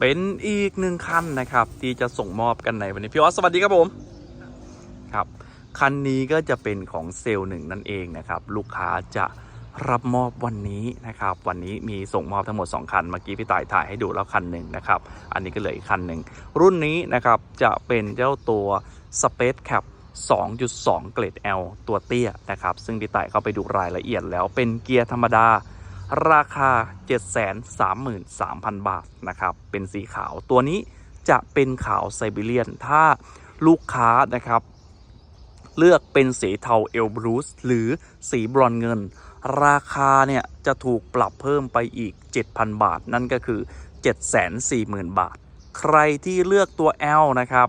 เป็นอีกหนึ่งคันนะครับ ที่จะส่งมอบกันในวันนี้พี่ออสสวัสดีครับผมครับคันนี้ก็จะเป็นของเซลล์หนึ่งนั่นเองนะครับ ลูกค้าจะรับมอบวันนี้นะครับ วันนี้มีส่งมอบทั้งหมด 2 คัน เมื่อกี้พี่ต่ายถ่ายให้ดูแล้วคันหนึ่งนะครับ อันนี้ก็เหลืออีกคันหนึ่ง รุ่นนี้นะครับจะเป็นเจ้าตัว Space Cap 2.2 เกรด L ตัวเตี้ยนะครับ ซึ่งพี่ต่ายเข้าไปดูรายละเอียดแล้วเป็นเกียร์ธรรมดา ราคา 733,000 บาทนะครับ เป็นสีขาวตัวนี้จะเป็นขาวไซบีเรียน ถ้าลูกค้านะครับ เลือกเป็นสีเทาเอลบรูซหรือสีบรอนเงิน ราคาเนี่ยจะถูกปรับเพิ่มไปอีก 7,000 บาท นั่นก็คือ 740,000 บาท ใครที่เลือกตัว L นะครับ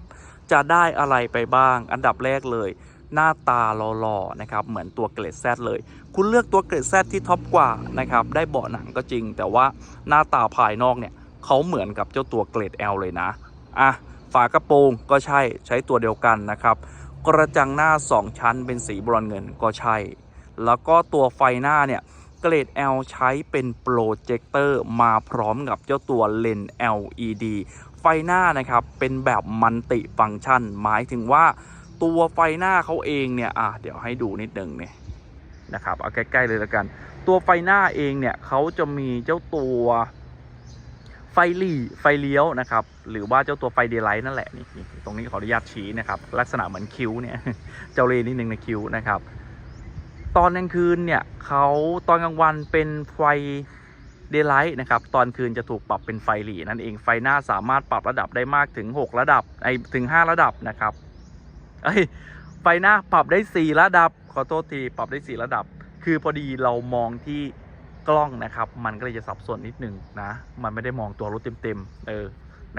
จะได้อะไรไปบ้าง อันดับแรกเลย หน้าตาหล่อๆนะครับเหมือนตัวเกรดแซเลย คุณเลือกตัวเกรดแซที่ท็อปกว่านะครับได้เบาะหนังก็จริง แต่ว่าหน้าตาภายนอกเนี่ยเขาเหมือนกับเจ้าตัวเกรด L เลยนะอะฝากระโปรงก็ใช่ใช้ตัวเดียวกันนะครับกระจังหน้า 2 ชั้นเป็นสีบรอนเงินก็ใช่ แล้วก็ตัวไฟหน้าเนี่ยเกรด L ใช้เป็นโปรเจคเตอร์มาพร้อมกับเจ้าตัวเลนส์ LED ไฟหน้านะครับเป็นแบบมันติฟังก์ชัน หมายถึงว่า ตัวไฟหน้าเขาเองเนี่ยอะเดี๋ยวให้ดูนิดนึงเนี่ยนะครับเอาใกล้ๆเลยล้วกัน ตัวไฟหน้าเองเนี่ยเขาจะมีเจ้าตัวไฟหลีไฟเลี้ยวนะครับ หรือว่าเจ้าตัวไฟเดย์ไลท์นั่นแหละนี่ตรงนี้ขออนุญาตชี้นะครับ ลักษณะเหมือนคิ้วเนี่ยเจ้าเล่ห์นิดนึงในคิ้วนะครับ ตอนกลางคืนเนี่ยเขาตอนกลางวันเป็นไฟเดย์ไลท์นะครับ ตอนคืนจะถูกปรับเป็นไฟหลีนั่นเองไฟหน้าสามารถปรับระดับได้มากถึง 6 ระดับไอถึง 5 ระดับนะครับ เอ้ไฟหน้าปรับได้ 4 ระดับ ขอโทษทีปรับได้ 4 ระดับ คือพอดีเรามองที่กล้องนะครับ มันก็เลยจะสับสนนิดนึงนะ มันไม่ได้มองตัวรถเต็มๆเออ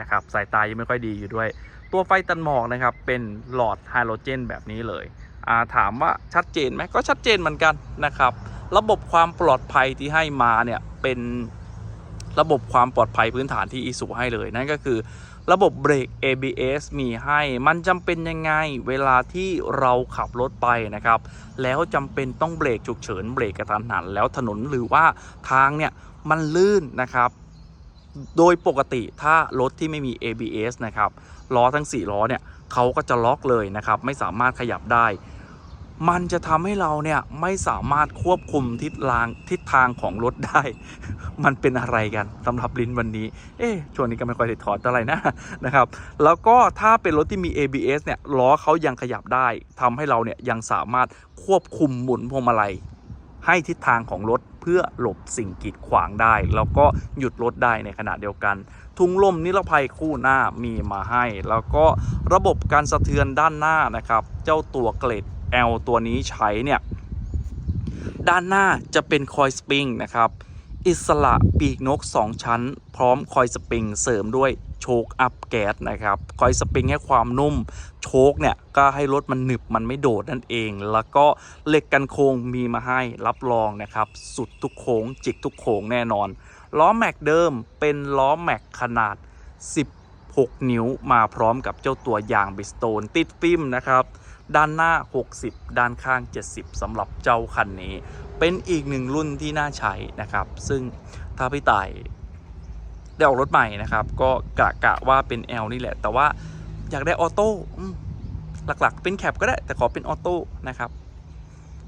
นะครับสายตายังไม่ค่อยดีอยู่ด้วย ตัวไฟตันหมอกนะครับ เป็นหลอดไฮโดรเจนแบบนี้เลยาถามว่าชัดเจนไหมก็ชัดเจนเหมือนกันนะครับ ระบบความปลอดภัยที่ให้มาเนี่ยเป็นระบบความปลอดภัยพื้นฐานที่อีสุให้เลย นั่นก็คือ ระบบเบรก ABS มีให้ มันจำเป็นยังไงเวลาที่เราขับรถไปนะครับ แล้วจำเป็นต้องเบรกฉุกเฉินเบรกกระทันหัน แล้วถนนหรือว่าทางเนี่ยมันลื่นนะครับ โดยปกติถ้ารถที่ไม่มี ABS นะครับล้อทั้ง 4 ล้อเนี่ยเขาก็จะล็อกเลยนะครับ ไม่สามารถขยับได้ มันจะทำให้เราเนี่ยไม่สามารถควบคุมทิศทางทิศทางของรถได้ มันเป็นอะไรกันสำหรับลิ้นวันนี้ เอ๊ะช่วงนี้ก็ไม่ค่อยได้ถอดอะไรนะนะครับ แล้วก็ถ้าเป็นรถที่มี ABS เนี่ยล้อเขายังขยับได้ทำให้เราเนี่ยยังสามารถควบคุมหมุนพวงมาลัยให้ทิศทางของรถเพื่อหลบสิ่งกีดขวางได้ แล้วก็หยุดรถได้ในขณะเดียวกัน ทุงลมนิรภัยคู่หน้ามีมาให้ แล้วก็ระบบการสะเทือนด้านหน้านะครับ เจ้าตัวเกรด L ตัวนี้ใช้เนี่ยด้านหน้าจะเป็นคอยสปริงนะครับอิสระปีกนก 2 ชั้น พร้อมคอยสปริงเสริมด้วยโชคอัพแก๊สนะครับคอยสปริงให้ความนุ่ม โชคเนี่ยก็ให้รถมันหนึบมันไม่โดดนั่นเอง แล้วก็เหล็กกันโค้งมีมาให้รับรองนะครับ สุดทุกโค้งจิกทุกโค้งแน่นอน ล้อแม็กเดิมเป็นล้อแม็กขนาด 16 นิ้วมาพร้อมกับเจ้าตัวยางบิสโตนติดฟิล์มนะครับ ด้านหน้า 60 ด้านข้าง 70สำหรับเจ้าคันนี้ เป็นอีกหนึ่งรุ่นที่น่าใช้นะครับ ซึ่งถ้าพี่ต่ายได้ออกรถใหม่นะครับ ก็กะกะว่าเป็น L นี่แหละ แต่ว่าอยากได้ออโต้หลักๆ เป็นแคปก็ได้ แต่ขอเป็นออโต้นะครับ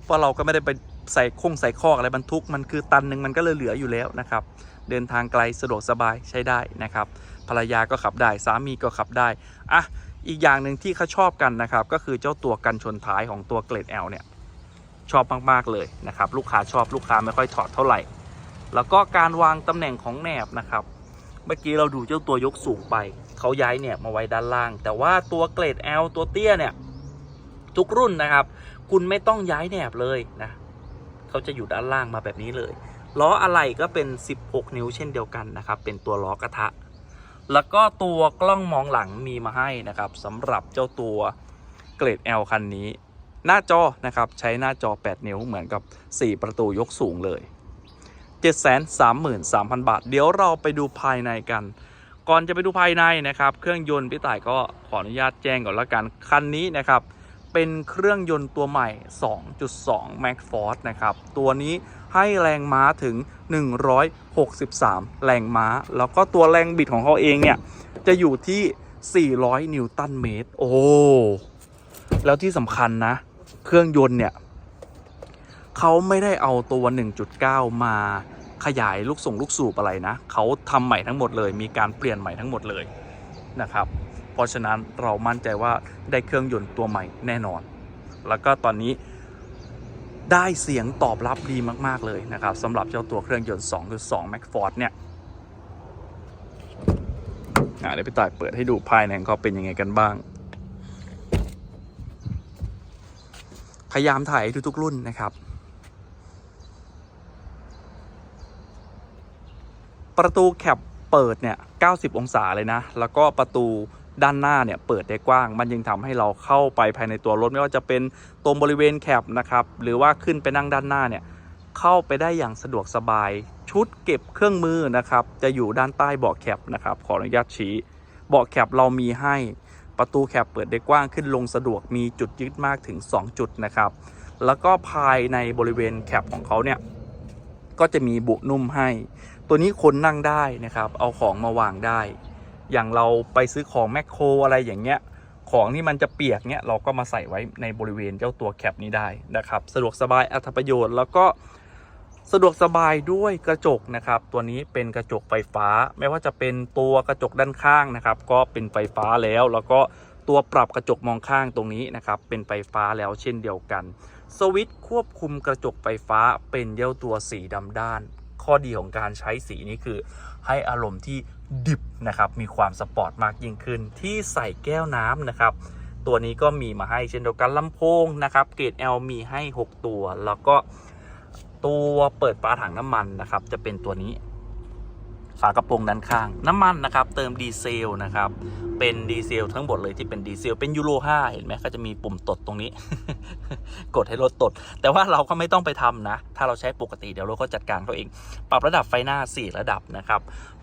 เพราะเราก็ไม่ได้ไปใส่คงใส่คอกอะไรบรรทุกมันคือตันหนึ่งมันก็เลยเหลืออยู่แล้วนะครับ เดินทางไกลสะดวกสบายใช้ได้นะครับ ภรรยาก็ขับได้สามีก็ขับได้ อะ อีกอย่างหนึ่งที่เขาชอบกันนะครับ ก็คือเจ้าตัวกันชนท้ายของตัวเกรด L เนี่ยชอบมากๆเลยนะครับ ลูกค้าชอบลูกค้าไม่ค่อยถอดเท่าไหร่ แล้วก็การวางตำแหน่งของแหนบนะครับ เมื่อกี้เราดูเจ้าตัวยกสูงไป เขาย้ายแหนบมาไว้ด้านล่าง แต่ว่าตัวเกรด L ตัวเตี้ยเนี่ยทุกรุ่นนะครับ คุณไม่ต้องย้ายแหนบเลยนะเขาจะอยู่ด้านล่างมาแบบนี้เลยล้ออะไรก็เป็น 16 นิ้วเช่นเดียวกันนะครับ เป็นตัวล้อกระทะ แล้วก็ตัวกล้องมองหลังมีมาให้นะครับสำหรับเจ้าตัวเกรด L คันนี้ หน้าจอนะครับใช้หน้าจอ 8 นิ้วเหมือนกับ 4 ประตูยกสูงเลย 733,000 บาท เดี๋ยวเราไปดูภายในกัน ก่อนจะไปดูภายในนะครับ เครื่องยนต์พี่ต่ายก็ขออนุญาตแจ้งก่อนละกันคันนี้นะครับ เป็นเครื่องยนต์ตัวใหม่ 2.2 Max Force นะครับ ตัวนี้ให้แรงม้าถึง 163 แรงม้า แล้วก็ตัวแรงบิดของเขาเองเนี่ย จะอยู่ที่ 400 นิวตันเมตร โอ้ แล้วที่สำคัญนะ เครื่องยนต์เนี่ยเขาไม่ได้เอาตัว 1.9 มาขยายลูกส่งลูกสูบอะไรนะ เขาทำใหม่ทั้งหมดเลย มีการเปลี่ยนใหม่ทั้งหมดเลยนะครับ เพราะฉะนั้นเรามั่นใจว่าได้เครื่องยนต์ตัวใหม่แน่นอน แล้วก็ตอนนี้ได้เสียงตอบรับดีมาก ๆ เลยนะครับสำหรับเจ้าตัวเครื่องยนต์ 2.2 m a c f o r d เนี่ยเดี๋ยวพี่ต่ายเปิดให้ดูภายในเขาเป็นยังไงกันบ้าง พยายามถ่ายทุก ๆ รุ่นนะครับ ประตูแคปเปิดเนี่ย 90 องศาเลยนะ แล้วก็ประตู ด้านหน้าเนี่ยเปิดได้กว้าง มันยังทำให้เราเข้าไปภายในตัวรถ ไม่ว่าจะเป็นตรงบริเวณแคปนะครับหรือว่าขึ้นไปนั่งด้านหน้าเนี่ยเข้าไปได้อย่างสะดวกสบาย ชุดเก็บเครื่องมือนะครับจะอยู่ด้านใต้เบาะแคปนะครับขออนุญาตชี้เบาะแคปเรามีให้ประตูแคปเปิดได้กว้างขึ้นลงสะดวกมีจุดยึดมากถึง 2 จุดนะครับแล้วก็ภายในบริเวณแคปของเขาเนี่ยก็จะมีบุนุ่มให้ ตัวนี้คนนั่งได้นะครับ เอาของมาวางได้ อย่างเราไปซื้อของแมคโครอะไรอย่างเงี้ยของที่มันจะเปียกเนี้ยเราก็มาใส่ไว้ในบริเวณเจ้าตัวแคปนี้ได้นะครับ สะดวกสบายอัตประโยชน์แล้วก็สะดวกสบายด้วยกระจกนะครับ ตัวนี้เป็นกระจกไฟฟ้า ไม่ว่าจะเป็นตัวกระจกด้านข้างนะครับ ก็เป็นไฟฟ้าแล้ว แล้วก็ตัวปรับกระจกมองข้างตรงนี้นะครับ เป็นไฟฟ้าแล้วเช่นเดียวกัน สวิตช์ควบคุมกระจกไฟฟ้าเป็นเย้าตัวสีดำด้าน ข้อดีของการใช้สีนี้คือ ให้อารมณ์ที่ดิบนะครับ มีความสปอร์ตมากยิ่งขึ้น ที่ใส่แก้วน้ำนะครับ ตัวนี้ก็มีมาให้เช่นเดียวกันลำโพงนะครับ เกรด L มีให้ 6 ตัว แล้วก็ตัวเปิดฝาถังน้ำมันนะครับ จะเป็นตัวนี้ ฝากระโปรงด้านข้าง น้ำมันนะครับ เติมดีเซลนะครับ เป็นดีเซลทั้งหมดเลยที่เป็นดีเซล เป็นยูโร5เห็นไหมก็จะมีปุ่มตดตรงนี้ กดให้รถตด แต่ว่าเราก็ไม่ต้องไปทำนะ ถ้าเราใช้ปกติเดี๋ยวรถก็จัดการเขาเอง ปรับระดับไฟหน้า 4 ระดับนะครับ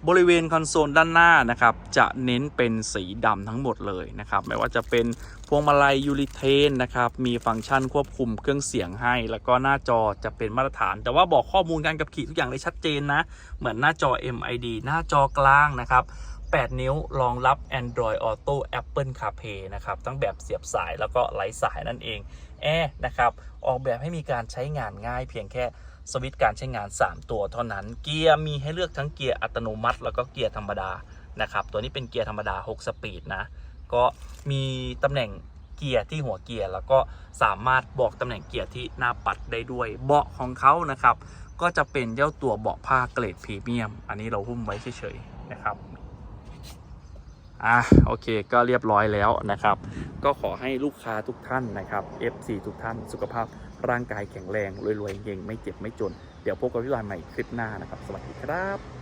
บริเวณคอนโซลด้านหน้านะครับจะเน้นเป็นสีดำทั้งหมดเลยนะครับไม่ว่าจะเป็นพวงมาลัยยูริเทนนะครับมีฟังก์ชันควบคุมเครื่องเสียงให้ แล้วก็หน้าจอจะเป็นมาตรฐาน แต่ว่าบอกข้อมูลการขับขี่ทุกอย่างได้ชัดเจนนะ เหมือนหน้าจอ MID หน้าจอกลางนะครับ 8 นิ้วรองรับ Android Auto Apple CarPlay นะครับทั้งแบบเสียบสายแล้วก็ไร้สายนั่นเองแอร์นะครับออกแบบให้มีการใช้งานง่ายเพียงแค่ สวิตช์การใช้งาน 3 ตัวเท่านั้น เกียร์มีให้เลือกทั้งเกียร์อัตโนมัติ แล้วก็เกียร์ธรรมดานะครับ ตัวนี้เป็นเกียร์ธรรมดา 6 สปีดนะ ก็มีตำแหน่งเกียร์ที่หัวเกียร์แล้วก็สามารถบอกตำแหน่งเกียร์ที่หน้าปัดได้ด้วย เบาะของเขานะครับ ก็จะเป็นเจ้าตัวเบาะผ้าเกรดพรีเมียม อันนี้เราหุ้มไว้เฉยๆนะครับอะโอเคก็เรียบร้อยแล้วนะครับ ก็ขอให้ลูกค้าทุกท่านนะครับ FC ทุกท่านสุขภาพ ร่างกายแข็งแรงรวยๆเฮงไม่เจ็บไม่จน เดี๋ยวพบกับพี่วานใหม่คลิปหน้านะครับ สวัสดีครับ